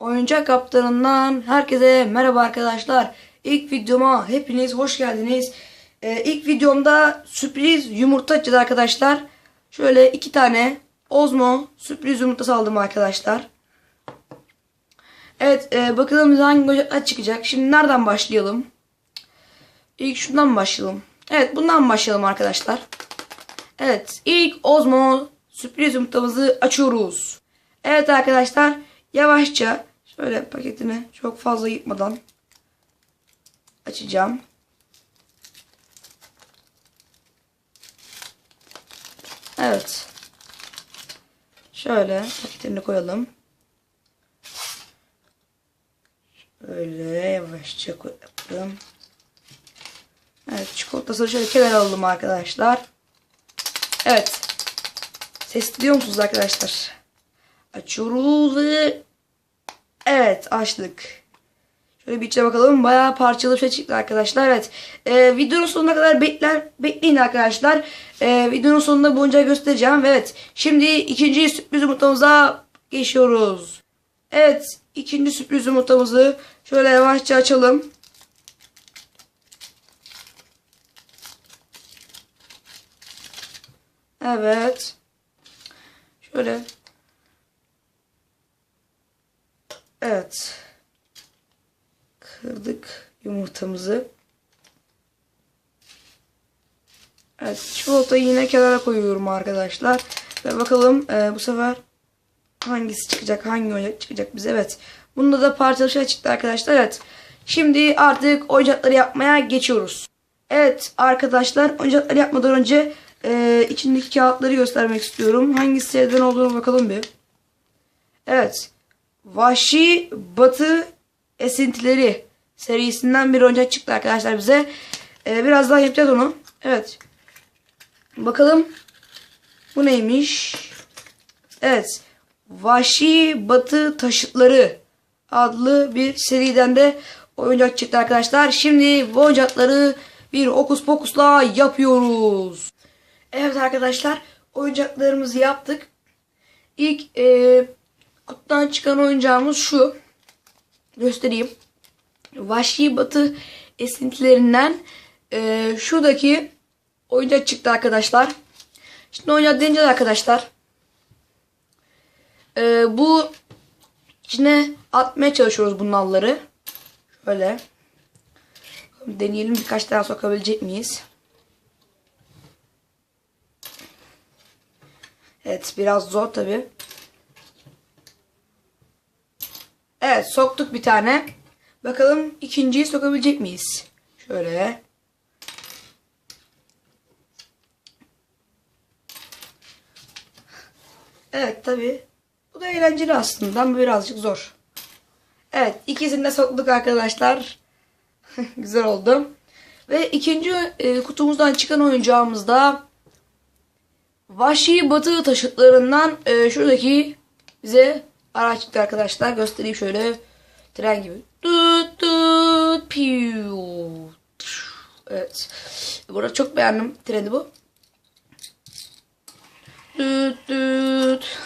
Oyuncak kaptanından herkese merhaba arkadaşlar. İlk videoma hepiniz hoş geldiniz. Ee, ilk videomda sürpriz yumurta açacağız arkadaşlar. Şöyle iki tane Ozmo sürpriz yumurtası aldım arkadaşlar. Evet e, bakalım hangi oyuncaklar çıkacak. Şimdi nereden başlayalım? İlk şundan başlayalım. Evet bundan başlayalım arkadaşlar. Evet ilk Ozmo sürpriz yumurtamızı açıyoruz. Evet arkadaşlar yavaşça şöyle paketini çok fazla yıkmadan açacağım. Evet. Şöyle paketini koyalım. Şöyle yavaşça koyalım. Evet çikolatasını şöyle kenara alalım arkadaşlar. Evet. Ses duyuyor musunuz arkadaşlar? Açıyoruz ve evet açtık. Şöyle bir içe bakalım. Bayağı parçalı bir şey çıktı arkadaşlar. Evet. Ee, videonun sonuna kadar bekler, bekleyin arkadaşlar. Ee, videonun sonunda bu oyuncağı göstereceğim. Ve evet. Şimdi ikinci sürpriz yumurtamıza geçiyoruz. Evet. ikinci sürpriz yumurtamızı şöyle yavaşça açalım. Evet. Şöyle. Evet. Kırdık yumurtamızı. Evet. Çikolatayı yine kenara koyuyorum arkadaşlar. Ve bakalım e, bu sefer hangisi çıkacak? Hangi oyuncak çıkacak bize? Evet. Bunda da parçalı şey çıktı arkadaşlar. Evet. Şimdi artık oyuncakları yapmaya geçiyoruz. Evet arkadaşlar oyuncakları yapmadan önce e, içindeki kağıtları göstermek istiyorum. Hangi seriden olduğunu bakalım bir. Evet. Vahşi Batı Esintileri serisinden bir oyuncak çıktı arkadaşlar bize. E, birazdan yapacağız onu. Evet. Bakalım. Bu neymiş? Evet. Vahşi Batı Taşıtları adlı bir seriden de oyuncak çıktı arkadaşlar. Şimdi bu oyuncakları bir okus pokusla yapıyoruz. Evet arkadaşlar oyuncaklarımızı yaptık. İlk e, kutudan çıkan oyuncağımız şu. Göstereyim. Vahşi Batı esintilerinden e, şuradaki oyuncak çıktı arkadaşlar. Şimdi oyuncak deneyeceğiz arkadaşlar. E, bu içine atmaya çalışıyoruz bu nalları. Şöyle. Deneyelim birkaç tane sokabilecek miyiz? Evet biraz zor tabi. Evet soktuk bir tane. Bakalım ikinciyi sokabilecek miyiz? Şöyle. Evet tabi. Bu da eğlenceli aslında ama birazcık zor. Evet ikisini de soktuk arkadaşlar. Güzel oldu. Ve ikinci e, kutumuzdan çıkan oyuncağımız da Vahşi Batı taşıtlarından e, şuradaki bize araç çıktı arkadaşlar. Göstereyim şöyle. Tren gibi. Tut tut piu. Evet. Burada çok beğendim treni bu. Tut tut.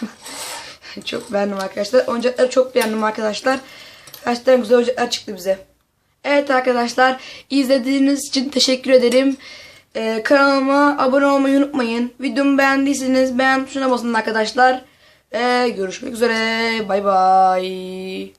çok beğendim arkadaşlar. Oyuncakları çok beğendim arkadaşlar. Gerçekten güzel oyuncaklar çıktı bize. Evet arkadaşlar izlediğiniz için teşekkür ederim. Ee, kanalıma abone olmayı unutmayın. Videomu beğendiyseniz beğen tuşuna basın arkadaşlar. Ee, görüşmek üzere. Bay bay.